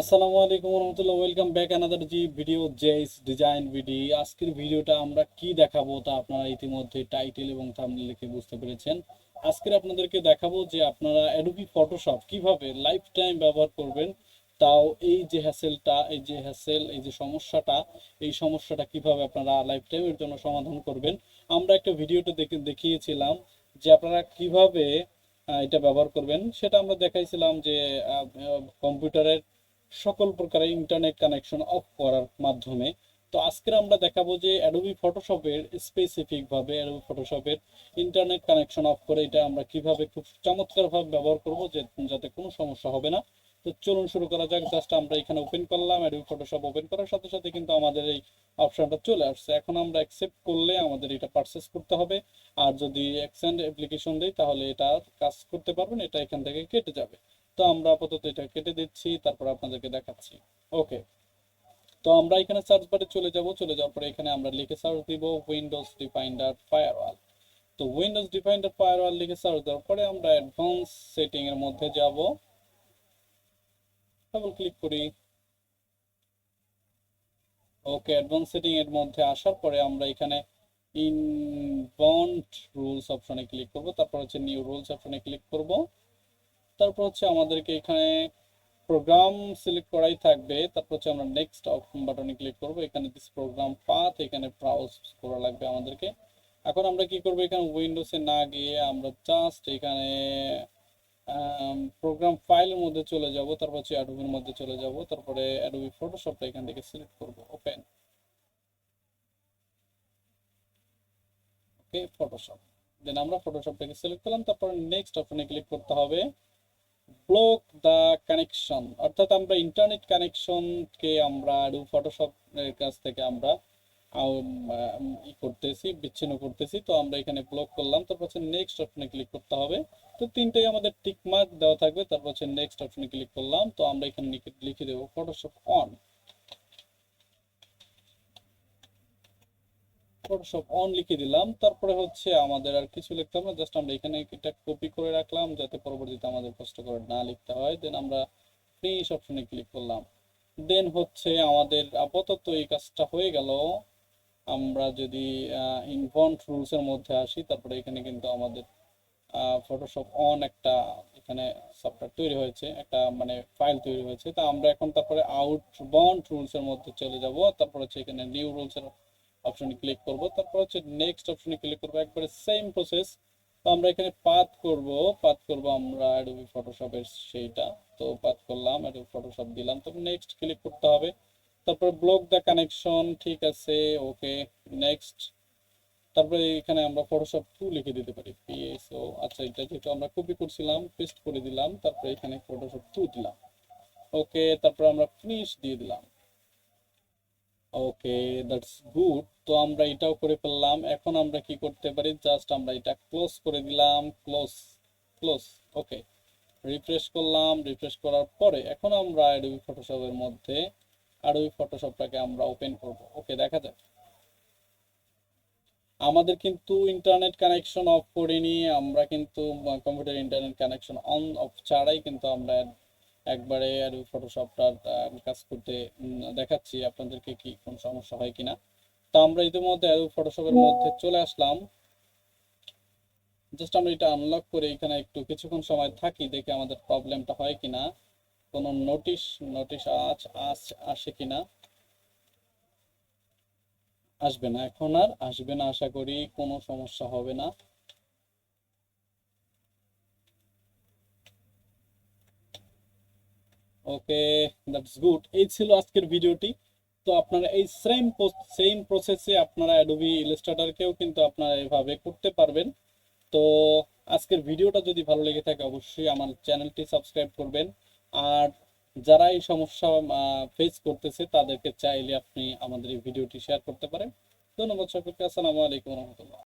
আসসালামু আলাইকুম রহমতুল্লাহ welcome back another G video JS design ভিডি আজকের ভিডিওটা আমরা কি দেখাবো তা আপনারা ইতিমধ্যে টাইটেল এবং থাম্বনেল লিখে বুঝতে পেরেছেন। আজকের আপনাদেরকে দেখাবো যে আপনারা অ্যাডোবি ফটোশপ কীভাবে লাইফ টাইম ব্যবহার করবেন, তাও এই যে হ্যাসেলটা এই যে হ্যাসেল এই যে সমস্যাটা, এই সমস্যাটা কীভাবে আপনারা লাইফ টাইমের জন্য সমাধান করবেন। আমরা একটা ভিডিওতে দেখে, দেখিয়েছিলাম যে আপনারা কীভাবে এটা ব্যবহার করবেন। সেটা আমরা দেখাইছিলাম যে কম্পিউটারের সকল প্রকারের ইন্টারনেট কানেকশন অফ করার মাধ্যমে। তো আজকে আমরা দেখাবো যে অ্যাডোবি ফটোশপের স্পেসিফিক ভাবে অ্যাডোবি ফটোশপের ইন্টারনেট কানেকশন অফ করে এটা আমরা কীভাবে খুব চমৎকার ভাবে ব্যবহার করব যে যাতে কোনো সমস্যা হবে না। তো চলুন শুরু করা যাক। জাস্ট আমরা এখানে ওপেন করলাম। অ্যাডোবি ফটোশপ ওপেন করার সাথে সাথে কিন্তু আমাদের এই অপশনটা চলে আসছে। এখন আমরা অ্যাকসেপ্ট করলে আমাদের এটা পারচেস করতে হবে। আর যদি এক্সেন্ড অ্যাপ্লিকেশন দেই তাহলে এটা কাজ করতে পারবেন। এটা এখান থেকে কেটে যাবে। তো আমরা আপাতত এটা কেটে দিচ্ছি, তারপর আপনাদেরকে দেখাচ্ছি। ওকে তো আমরা এখানে সার্চ বারে চলে যাব, চলে যাওয়ার পরে এখানে আমরা লিখে সার্চ দিব উইন্ডোজ ডিফাইন্ডার ফায়ারওয়াল তো উইন্ডোজ ডিফাইন্ডার ফায়ারওয়াল লিখে সার্চ দেওয়ার পরে আমরা অ্যাডভান্স সেটিং এর মধ্যে যাব। ডাবল ক্লিক করি। ওকে অ্যাডভান্স সেটিং এর মধ্যে আসার পরে আমরা এখানে ইনবন্ড রুলস অপশনে ক্লিক করব, তারপর হচ্ছে নিউ রুলস অপশনে ক্লিক করব। তারপর হচ্ছে আমাদেরকে এখানে প্রোগ্রাম সিলেক্ট করাই থাকবে। তারপর হচ্ছে আমরা নেক্সট অপশন বাটনে ক্লিক করব। এখানে দিস প্রোগ্রাম পাথ এখানে ব্রাউজ করা লাগবে আমাদেরকে। এখন আমরা কি করব? এখানে উইন্ডোজে না গিয়ে আমরা জাস্ট এখানে প্রোগ্রাম ফাইলের মধ্যে চলে যাব। তারপর হচ্ছে অ্যাডোবির মধ্যে চলে যাব। তারপরে অ্যাডোবি ফটোশপটা এখান থেকে সিলেক্ট করব। ওপেন ওকে ফটোশপ দেন আমরা ফটোশপটাকে সিলেক্ট করলাম। তারপর নেক্সট অপশনে ক্লিক করতে হবে। ব্লক দ্য কানেকশন অর্থাৎ আমরা ইন্টারনেট কানেকশনকে আমরা আরও ফটোশপের কাছ থেকে আমরা ই করতেছি, বিচ্ছিন্ন করতেছি। তো আমরা এখানে ব্লক করলাম, তারপর হচ্ছে নেক্সট অপশনে ক্লিক করতে হবে। তো তিনটাই আমাদের টিক মার্ক দেওয়া থাকবে, তারপর হচ্ছে নেক্সট অপশনে ক্লিক করলাম। তো আমরা এখানে লিখে- লিখে দেবো ফটোশপ অন ফটোশপ অন লিখে দিলাম। তারপরে হচ্ছে আমাদের আর কিছু লিখতে হবে না জাস্ট আমরা এখানে এটা কপি করে রাখলাম, যাতে পরবর্তীতে আমাদের কষ্ট করে না লিখতে হয়। দেন আমরা ফিনিশ অপশনে ক্লিক করলাম। দেন হচ্ছে আমাদের আপাতত এই কাজটা হয়ে গেল। আমরা যদি ইনভন্ট রুলস এর মধ্যে আসি, তারপরে এখানে কিন্তু আমাদের ফটোশপ অন একটা এখানে সফটওয়্যার তৈরি হয়েছে, একটা মানে ফাইল তৈরি হয়েছে। তা আমরা এখন তারপরে আউট বন্ড রুলস এর মধ্যে চলে যাব। তারপর হচ্ছে এখানে নিউ রুলস এর অপশনে ক্লিক করব। তারপর হচ্ছে নেক্সট অপশনে ক্লিক করব। একবারে সেম প্রসেস তো আমরা এখানে পাথ করব। পাথ করব আমরা অ্যাডোবি ফটোশপের সেইটা। তো পাথ করলাম অ্যাডোবি ফটোশপ দিলাম। তো নেক্সট ক্লিক করতে হবে। তারপর ব্লক দ্য কানেকশন ঠিক আছে ওকে নেক্সট তারপরে এখানে আমরা ফটোশপ টু লিখে দিতে পারি। পিএসও আচ্ছা এটা যেহেতু আমরা কপি করছিলাম পেস্ট করে দিলাম, তারপরে এখানে ফটোশপ টু দিলাম। ওকে তারপর আমরা ফিনিশ দিয়ে দিলাম। ওকে দ্যাটস গুড তো আমরা এটাও করে ফেললাম। এখন আমরা কি করতে পারি? জাস্ট আমরা এটা ক্লোজ করে দিলাম। ক্লোজ ক্লোজ ওকে রিফ্রেশ করলাম। রিফ্রেশ করার পরে এখন আমরা অ্যাডোবি ফটোশপের মধ্যে অ্যাডোবি ফটোশপটাকে আমরা ওপেন করব। ওকে দেখা যাক। আমাদের কিন্তু ইন্টারনেট কানেকশন অফ করিনি। আমরা কিন্তু computer internet connection on off ছাড়াই কিন্তু আমরা একবারে অ্যাডোবি ফটোশপটার কাজ করতে দেখাচ্ছি আপনাদেরকে কি কোন সমস্যা হয় কিনা। তো আমরা ইতিমধ্যে অ্যাডোবি ফটোশপের মধ্যে চলে আসলাম। জাস্ট আমরা এটা আনলক করে এখানে একটু কিছুক্ষণ সময় থাকি, দেখে আমাদের প্রবলেমটা হয় কিনা। কোনো নোটিশ নোটিশ আজ আজ আসে কিনা। আসবে না, এখন আর আসবে না, আশা করি কোনো সমস্যা হবে না। ওকে দ্যাটস গুড এই ছিল আজকের ভিডিওটি। তো আপনারা এই সেম সেম প্রসেসে আপনারা অ্যাডোবি ইলাস্ট্রেটরকেও কিন্তু আপনারা এভাবে করতে পারবেন। তো আজকের ভিডিওটা যদি ভালো লেগে থাকে, অবশ্যই আমার চ্যানেলটি সাবস্ক্রাইব করবেন। আর যারা এই সমস্যা ফেস করতেছে, তাদেরকে চাইলে আপনি আমাদের এই ভিডিওটি শেয়ার করতে পারেন। ধন্যবাদ সকলকে। আসসালামু আলাইকুম রহমতুল্লাহ।